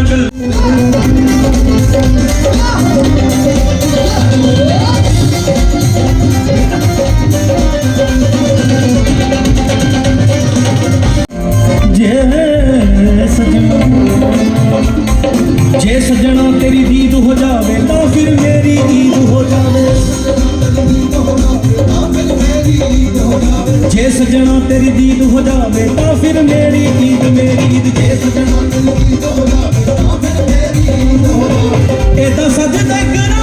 under ਸਜਣਾ ਤੇਰੀ ਦੀਦ ਹੋ ਜਾਵੇ ਤਾਂ ਫਿਰ ਮੇਰੀ ਈਦ ਮੇਰੀ ਈਦ ਜੇ ਸਜਣਾ ਤੇਰੀ ਦੀਦ ਹੋ ਜਾਵੇ ਤਾਂ ਫਿਰ ਮੇਰੀ ਈਦ ਹੋ ਜਾਵੇ। ਇਹ ਤਾਂ ਸਜਦੇ ਕਰਾਂ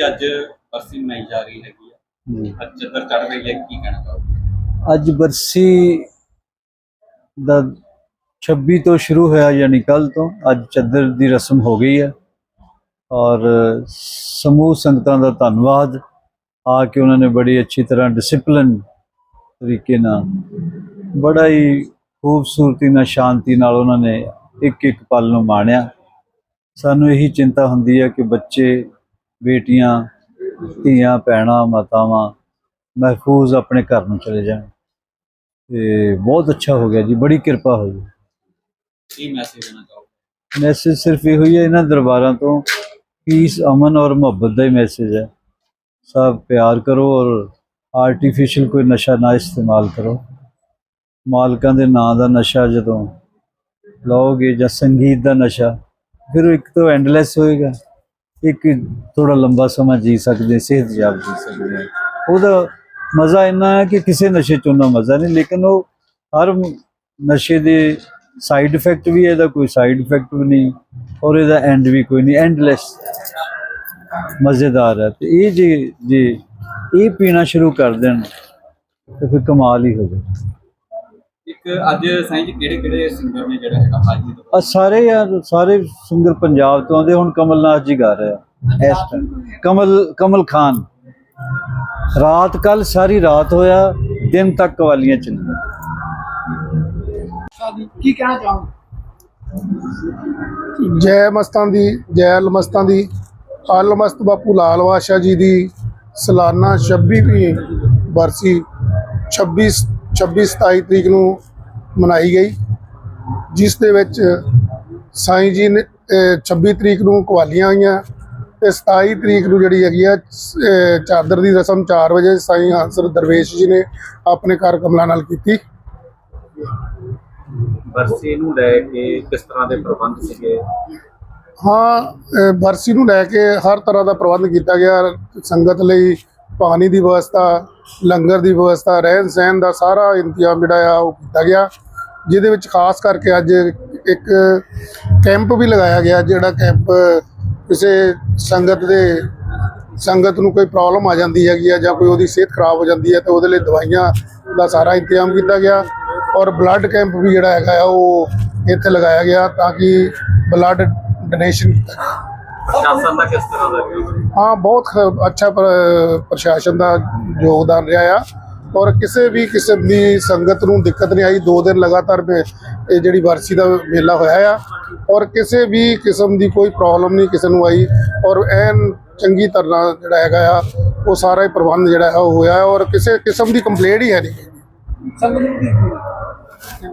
ਸਾਈ ਜੀ ਅੱਜ ਬਰਸੀ ਮਨਾਈ ਜਾ ਰਹੀ ਹੈਗੀ ਆ। ਜੀ। ਅੱਜ ਚੱਦਰ ਚੜ ਰਹੀ ਹੈ ਕੀ ਕਹਿਣਾ ਚਾਹੋਗੇ? ਅੱਜ ਬਰਸੀ ਦਾ 26 ਤੋਂ ਸ਼ੁਰੂ ਹੋਇਆ ਯਾਨੀ ਕੱਲ ਤੋਂ ਅੱਜ ਚੱਦਰ ਦੀ ਰਸਮ ਹੋ ਗਈ ਹੈ। ਔਰ ਸਮੂਹ ਸੰਗਤਾਂ ਦਾ ਧੰਨਵਾਦ ਆ ਕੇ ਉਹਨਾਂ ਨੇ ਬੜੀ ਅੱਛੀ ਤਰ੍ਹਾਂ ਡਿਸਪਲਿਨ ਤਰੀਕੇ ਨਾਲ ਬੜਾ ਹੀ ਖੂਬਸੂਰਤੀ ਨਾਲ ਸ਼ਾਂਤੀ ਨਾਲ ਉਹਨਾਂ ਨੇ ਇੱਕ ਇੱਕ ਪਲ ਨੂੰ ਮਾਣਿਆ। ਸਾਨੂੰ ਇਹੀ ਚਿੰਤਾ ਹੁੰਦੀ ਹੈ ਕਿ ਬੱਚੇ ਬੇਟੀਆਂ ਧੀਆਂ ਭੈਣਾਂ ਮਾਤਾਵਾਂ ਮਹਿਫੂਜ਼ ਆਪਣੇ ਘਰ ਨੂੰ ਚਲੇ ਜਾਣ। ਤੇ ਬਹੁਤ ਅੱਛਾ ਹੋ ਗਿਆ ਜੀ ਬੜੀ ਕਿਰਪਾ ਹੋਈ। ਕੀ ਮੈਸੇਜ ਦੇਣਾ ਚਾਹੋਗੇ? ਮੈਸੇਜ ਸਿਰਫ ਇਹੋ ਹੀ ਹੈ ਇਹਨਾਂ ਦਰਬਾਰਾਂ ਤੋਂ ਪੀਸ ਅਮਨ ਔਰ ਮੁਹੱਬਤ ਦਾ ਹੀ ਮੈਸੇਜ ਹੈ। ਸਭ ਪਿਆਰ ਕਰੋ ਔਰ ਆਰਟੀਫੀਸ਼ੀਅਲ ਕੋਈ ਨਸ਼ਾ ਨਾ ਇਸਤੇਮਾਲ ਕਰੋ। ਮਾਲਕਾਂ ਦੇ ਨਾਂ ਦਾ ਨਸ਼ਾ ਜਦੋਂ ਲਓਗੇ ਜਾਂ ਸੰਗੀਤ ਦਾ ਨਸ਼ਾ ਫਿਰ ਇੱਕ ਤਾਂ ਐਂਡਲੈਸ ਹੋਏਗਾ। ਇੱਕ ਥੋੜਾ ਲੰਬਾ ਸਮਾਂ ਜੀ ਸਕਦੇ ਸਿਹਤ ਯਾਬ ਜੀ ਸਕਦੇ ਹਾਂ। ਉਹਦਾ ਮਜ਼ਾ ਇੰਨਾ ਹੈ ਕਿ ਕਿਸੇ ਨਸ਼ੇ ਚ ਉਹਨਾਂ ਮਜ਼ਾ ਨਹੀਂ ਲੇਕਿਨ ਉਹ ਹਰ ਨਸ਼ੇ ਦੇ ਸਾਈਡ ਇਫੈਕਟ ਵੀ ਹੈ, ਇਹਦਾ ਕੋਈ ਸਾਈਡ ਇਫੈਕਟ ਵੀ ਨਹੀਂ ਔਰ ਇਹਦਾ ਐਂਡ ਵੀ ਕੋਈ ਨਹੀਂ ਐਂਡਲੈਸ ਮਜ਼ੇਦਾਰ ਹੈ ਤੇ ਇਹ ਜੇ ਜੇ ਇਹ ਪੀਣਾ ਸ਼ੁਰੂ ਕਰ ਦੇਣ ਤਾਂ ਫਿਰ ਕਮਾਲ ਹੀ ਹੋ ਜਾਵੇ ਇੱਕ ਅੱਜ ਸਾਈ ਜੀ ਕਿਹੜੇ ਕਿਹੜੇ ਸਿੰਗਰ ਨੇ ਜਿਹੜਾ ਹੈਗਾ ਹਾਜੀ ਤੋਂ ਆ ਸਾਰੇ ਯਾਰ ਸਾਰੇ ਸਿੰਗਰ ਪੰਜਾਬ ਤੋਂ ਆਉਂਦੇ ਹੁਣ ਕਮਲਨਾਥ ਜੀ ਗਾ ਰਹੇ ਆ। ਇਸ ਟਾਈਮ ਕਮਲ ਕਮਲ ਖਾਨ। ਰਾਤ ਕੱਲ ਸਾਰੀ ਰਾਤ ਹੋਇਆ ਦਿਨ ਤੱਕ ਕਵਾਲੀਆਂ ਚੱਲੀਆਂ ਕੀ ਕਹਿਣਾ ਚਾਹੋਗੇ? ਜੈ ਮਸਤਾਂ ਦੀ ਜੈ ਲਮਸਤਾਂ ਦੀ ਅਲਮਸਤ ਬਾਪੂ ਲਾਲ ਬਾਦਸ਼ਾਹ ਜੀ ਦੀ ਸਾਲਾਨਾ 26ਵੀਂ ਬਰਸੀ 26 26 27 ਤਰੀਕ ਨੂੰ ਮਨਾਈ ਗਈ ਜਿਸ ਦੇ ਵਿੱਚ ਸਾਈਂ ਜੀ ਨੇ ਅਹ 26 ਤਰੀਕ ਨੂੰ ਕਵਾਲੀਆਂ ਆਈਆਂ ਤੇ 27 ਤਰੀਕ ਨੂੰ ਜਿਹੜੀ ਹੈਗੀ ਆ ਚਾਦਰ ਦੀ ਰਸਮ 4 ਵਜੇ ਸਾਈਂ ਹੰਸਰ ਦਰਵੇਸ਼ ਜੀ ਨੇ ਆਪਣੇ ਘਰ ਕਮਲਾ ਨਾਲ ਕੀਤੀ। ਬਰਸੀ ਨੂੰ ਲੈ ਕੇ ਕਿਸ ਤਰ੍ਹਾਂ ਦੇ ਪ੍ਰਬੰਧ ਸੀਗੇ? ਹਾਂ ਬਰਸੀ ਨੂੰ ਲੈ ਕੇ ਹਰ ਤਰ੍ਹਾਂ ਦਾ ਪ੍ਰਬੰਧ ਕੀਤਾ ਗਿਆ ਸੰਗਤ ਲਈ ਪਾਣੀ ਦੀ ਵਿਵਸਥਾ, ਲੰਗਰ ਦੀ ਵਿਵਸਥਾ, ਰਹਿਣ ਸਹਿਣ ਦਾ ਸਾਰਾ ਇੰਤਜ਼ਾਮ ਜਿਹੜਾ ਆ ਉਹ ਕੀਤਾ ਗਿਆ। ਜਿਹਦੇ ਵਿੱਚ ਖਾਸ ਕਰਕੇ ਅੱਜ ਇੱਕ ਕੈਂਪ ਵੀ ਲਗਾਇਆ ਗਿਆ, ਜਿਹੜਾ ਕੈਂਪ ਕਿਸੇ ਸੰਗਤ ਦੇ, ਸੰਗਤ ਨੂੰ ਕੋਈ ਪ੍ਰੋਬਲਮ ਆ ਜਾਂਦੀ ਹੈਗੀ ਆ ਜਾਂ ਕੋਈ ਉਹਦੀ ਸਿਹਤ ਖਰਾਬ ਹੋ ਜਾਂਦੀ ਹੈ ਤਾਂ ਉਹਦੇ ਲਈ ਦਵਾਈਆਂ ਦਾ ਸਾਰਾ ਇੰਤਜ਼ਾਮ ਕੀਤਾ ਗਿਆ। ਔਰ ਬਲੱਡ ਕੈਂਪ ਵੀ ਜਿਹੜਾ ਹੈਗਾ ਆ ਉਹ ਇੱਥੇ ਲਗਾਇਆ ਗਿਆ ਤਾਂ ਕਿ ਬਲੱਡ ਡੋਨੇਸ਼ਨ ਕੀਤਾ ਜਾਵੇ ਪ੍ਰਸ਼ਾਸਨ ਦਾ ਕਿਸ ਤਰ੍ਹਾਂ ਦਾ ਰਿਹਾ ਹਾਂ ਬਹੁਤ ਖ- ਅੱਛਾ ਪ੍ਰ- ਪ੍ਰਸ਼ਾਸਨ ਦਾ ਯੋਗਦਾਨ ਰਿਹਾ ਆ। ਔਰ ਕਿਸੇ ਵੀ ਕਿਸਮ ਦੀ ਸੰਗਤ ਨੂੰ ਦਿੱਕਤ ਨਹੀਂ ਆਈ ਦੋ ਦਿਨ ਲਗਾਤਾਰ ਮੇ- ਇਹ ਜਿਹੜੀ ਵਰਸੀ ਦਾ ਮੇਲਾ ਹੋਇਆ ਆ। ਔਰ ਕਿਸੇ ਵੀ ਕਿਸਮ ਦੀ ਕੋਈ ਪ੍ਰੋਬਲਮ ਨਹੀਂ ਕਿਸੇ ਨੂੰ ਆਈ। ਔਰ ਐਨ ਚੰਗੀ ਤਰ੍ਹਾਂ ਜਿਹੜਾ ਹੈਗਾ ਆ ਉਹ ਸਾਰਾ ਹੀ ਪ੍ਰਬੰਧ ਜਿਹੜਾ ਹੈ ਉਹ ਹੋਇਆ। ਔਰ ਕਿਸੇ ਕਿਸਮ ਦੀ ਕੰਪਲੇਂਟ ਹੀ ਹੈ ਨਹੀਂ। ਸੰਗਤ ਨੂੰ ਕੀ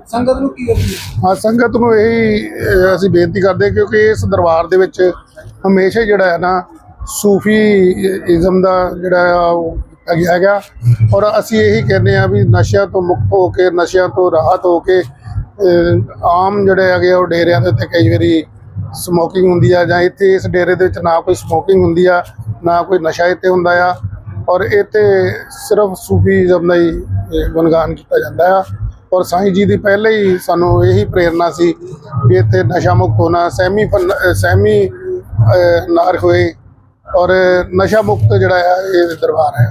ਸੰਗਤ ਨੂੰ ਕੀ ਅਪੀਲ ਹਾਂ, ਸੰਗਤ ਨੂੰ ਇਹੀ ਅਸੀਂ ਬੇਨਤੀ ਕਰਦੇ ਕਿਉਂਕਿ ਇਸ ਦਰਬਾਰ ਦੇ ਵਿੱਚ ਹਮੇਸ਼ਾ ਹੀ ਜਿਹੜਾ ਹੈ ਨਾ, ਸੂਫੀ ਇਜ਼ਮ ਦਾ ਜਿਹੜਾ ਆ ਉਹ ਕੀਤਾ ਹੈਗਾ। ਔਰ ਅਸੀਂ ਇਹੀ ਕਹਿੰਦੇ ਆ ਵੀ ਨਸ਼ਿਆਂ ਤੋਂ ਮੁਕਤ ਹੋ ਕੇ, ਨਸ਼ਿਆਂ ਤੋਂ ਰਾਹਤ ਹੋ ਕੇ ਆਮ ਜਿਹੜੇ ਹੈਗੇ ਆ ਉਹ ਡੇਰਿਆਂ ਦੇ ਉੱਤੇ ਕਈ ਵਾਰੀ ਸਮੋਕਿੰਗ ਹੁੰਦੀ ਆ ਜਾਂ ਇੱਥੇ ਇਸ ਡੇਰੇ ਦੇ ਵਿੱਚ ਨਾ ਕੋਈ ਸਮੋਕਿੰਗ ਹੁੰਦੀ ਆ, ਨਾ ਕੋਈ ਨਸ਼ਾ ਇੱਥੇ ਹੁੰਦਾ ਆ। ਔਰ ਇੱਥੇ ਸਿਰਫ ਸੂਫੀਜ਼ਮ ਦਾ ਹੀ ਗੁਣਗਾਨ ਕੀਤਾ ਜਾਂਦਾ ਆ। ਔਰ ਸਾਈਂ ਜੀ ਦੀ ਪਹਿਲੇ ਹੀ ਸਾਨੂੰ ਇਹੀ ਪ੍ਰੇਰਣਾ ਸੀ ਵੀ ਇੱਥੇ ਨਸ਼ਾ ਮੁਕਤ ਹੋਣਾ, ਸਹਿਮੀ ਫਨ- ਸਹਿਮੀ ਨਾਰ ਹੋਏ ਔਰ ਨਸ਼ਾ ਮੁਕਤ ਜਿਹੜਾ ਆ, ਇਹ ਦਰਬਾਰ ਹੈ।